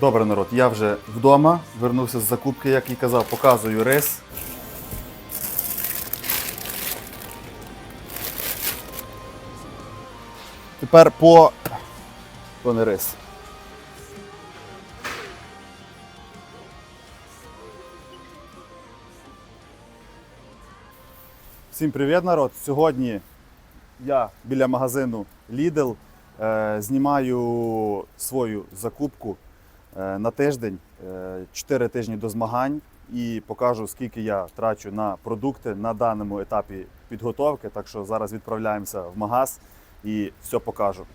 Добре, народ, я вже вдома, вернувся з закупки, як і казав, показую рис. Тепер по. То не рис. Всім привіт, народ! Сьогодні я біля магазину Lidl е, знімаю свою закупку на тиждень, 4 тижні до змагань, і покажу, скільки я трачу на продукти на даному етапі підготовки. Так що зараз відправляємося в магаз і все покажу.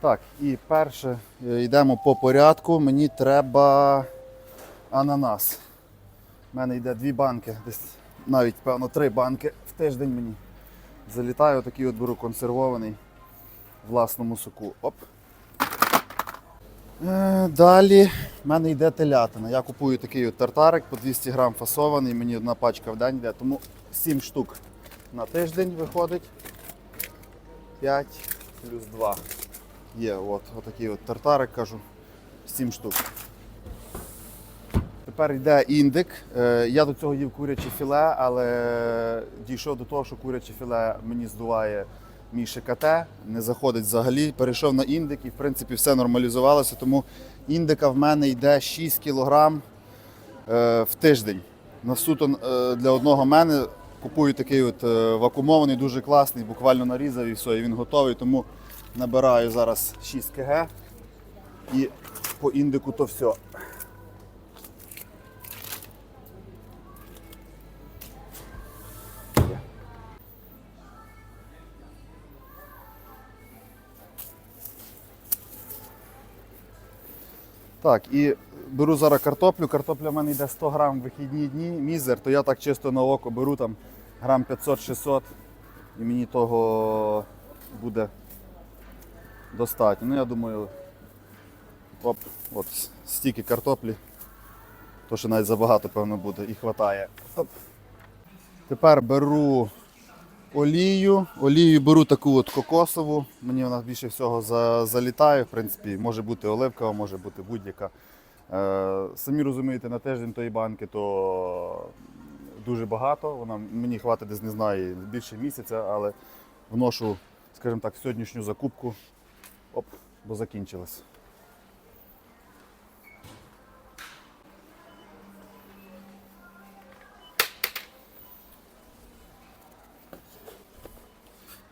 Так, і перше е, йдемо по порядку. Мені треба ананас. У мене йде дві банки, десь навіть, певно, три банки в тиждень мені. Залітаю, такий от беру консервований власному соку. Оп. Е, далі в мене йде телятина. Я купую такий от тартарик по 200 грам фасований, мені одна пачка в день йде, тому 7 штук на тиждень виходить. 5 плюс 2. Є от, отакий от тартарик, кажу, 7 штук. Тепер йде індик. Е, Я до цього їв куряче філе, але дійшов до того, що куряче філе мені здуває мій ШКТ, не заходить взагалі. Перейшов на індик і в принципі все нормалізувалося. Тому індика в мене йде 6 кг в тиждень. На суто е, для одного мене купую такий от е, вакуумований, дуже класний, буквально нарізав і все, і він готовий. Тому набираю зараз 6 кг і по індику то все. Так, і беру зараз картоплю. Картопля в мене йде 100 грам в вихідні дні, мізер, то я так чисто на око беру там грам 500-600 і мені того буде достатньо. Ну я думаю, оп, от стільки картоплі, то що навіть забагато, певно, буде і. Оп. Тепер беру олію. Олію беру таку от кокосову. Мені вона більше всього за, залітає. В принципі, може бути оливкова, може бути будь-яка. Е, самі розумієте, на тиждень тої банки то дуже багато. Вона мені хватить десь не знаю більше місяця, але вношу, скажімо так, сьогоднішню закупку. Оп, бо закінчилась.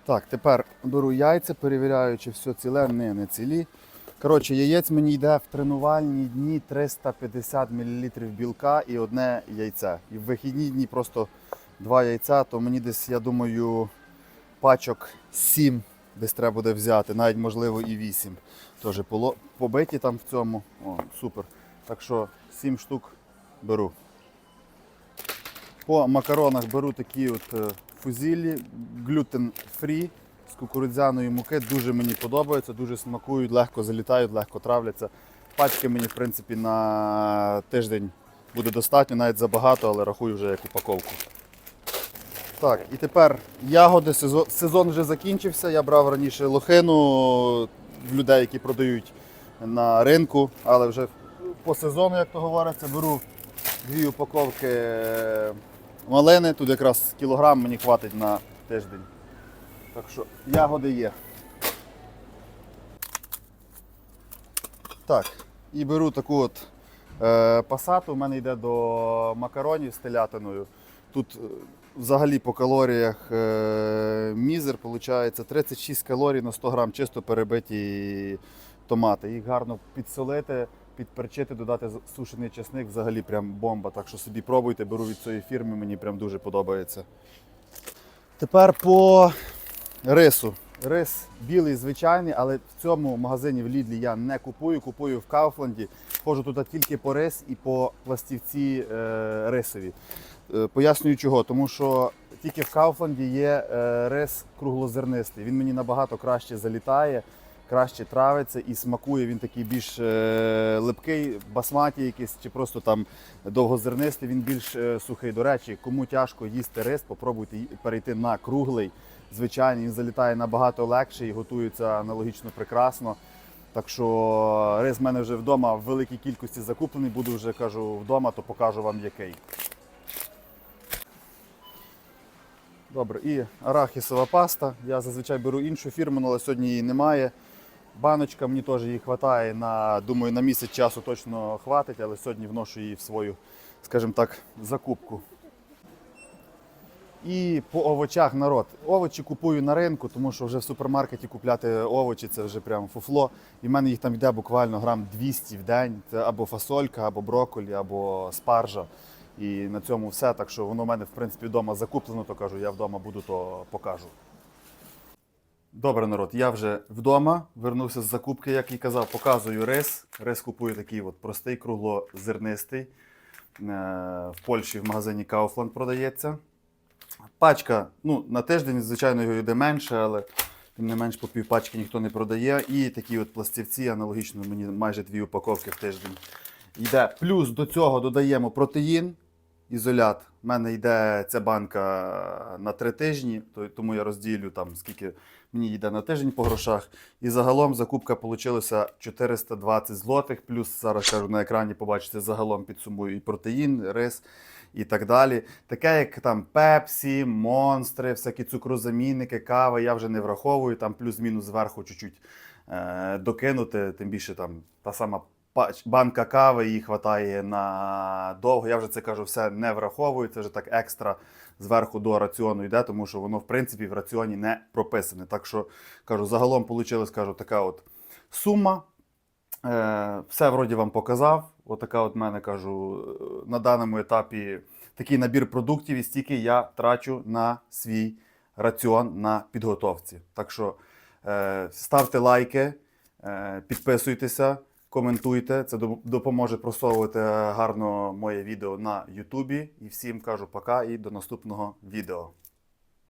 Так, тепер беру яйця, перевіряю, чи все ціле, не, не цілі. Коротше, яєць мені йде в тренувальні дні 350 мл білка і одне яйце. І в вихідні дні просто два яйця, то мені десь, я думаю, пачок 7 десь треба буде взяти, навіть можливо і 8. Теж побиті там в цьому. О, супер. Так що 7 штук беру. По макаронах беру такі от е, фузілі, глютен фрі з кукурудзяної муки. Дуже мені подобаються, дуже смакують, легко залітають, легко травляться. Пачки мені в принципі на тиждень буде достатньо, навіть забагато, але рахую вже як упаковку. Так, і тепер ягоди, сезон, вже закінчився. Я брав раніше лохину в людей, які продають на ринку, але вже по сезону, як то говориться, беру дві упаковки малини. Тут якраз кілограм мені хватить на тиждень. Так що ягоди є. Так, і беру таку от е, пасату. У мене йде до макаронів з телятиною. Тут е, взагалі по калоріях е, мізер, виходить 36 калорій на 100 грам чисто перебиті томати. Їх гарно підсолити, підперчити, додати сушений чесник, взагалі прям бомба. Так що собі пробуйте, беру від цієї фірми, мені прям дуже подобається. Тепер по рису. Рис білий, звичайний, але в цьому магазині в Лідлі я не купую, купую в Кауфланді. Ходжу туди тільки по рис і по пластівці е, рисові. Е, пояснюю чого, тому що тільки в Кауфланді є е, рис круглозернистий. Він мені набагато краще залітає. Краще травиться і смакує він такий більш е, липкий, басматі якийсь, чи просто там довгозернистий, він більш е, сухий. До речі, кому тяжко їсти рис, попробуйте перейти на круглий. Звичайно, він залітає набагато легше і готується аналогічно прекрасно. Так що рис в мене вже вдома в великій кількості закуплений. Буду вже кажу вдома, то покажу вам який. Добре, і арахісова паста. Я зазвичай беру іншу фірму, але сьогодні її немає. Баночка мені теж її вистачає на, думаю, на місяць часу точно хватить, але сьогодні вношу її в свою, скажімо так, закупку. І по овочах народ. Овочі купую на ринку, тому що вже в супермаркеті купляти овочі це вже прям фуфло. І в мене їх там йде буквально грам 200 в день. Це або фасолька, або брокколі, або спаржа. І на цьому все. Так що воно в мене в принципі вдома закуплено, то кажу, я вдома буду, то покажу. Добре, народ, я вже вдома вернувся з закупки, як і казав, показую рис. Рис купую такий от простий, круглозернистий. Е, В Польщі в магазині Kaufland продається. Пачка, ну, на тиждень, звичайно, його йде менше, але тим не менш по півпачки ніхто не продає. І такі от пластівці, аналогічно мені майже дві упаковки в тиждень. Йде. Плюс до цього додаємо протеїн, ізолят. У мене йде ця банка на три тижні, тому я розділю там, скільки мені йде на тиждень по грошах. І загалом закупка вийшла 420 злотих. Плюс зараз кажу на екрані побачите загалом підсумую і протеїн, рис і так далі. Таке, як там пепсі, монстри, всякі цукрозамінники, кава, я вже не враховую, там плюс-мінус зверху чуть-чуть е, докинути, тим більше там та сама банка кави її вистачає на довго. Я вже це кажу, все не враховую. Це вже так екстра зверху до раціону йде, тому що воно в принципі в раціоні не прописане. Так що кажу, загалом вийшла, така от сума. Е, все вроді вам показав. Отака от мене кажу е, на даному етапі такий набір продуктів, і стільки я трачу на свій раціон на підготовці. Так що е, ставте лайки, підписуйтеся, коментуйте. Це доп- допоможе просовувати гарно моє відео на Ютубі. І всім кажу пока і до наступного відео.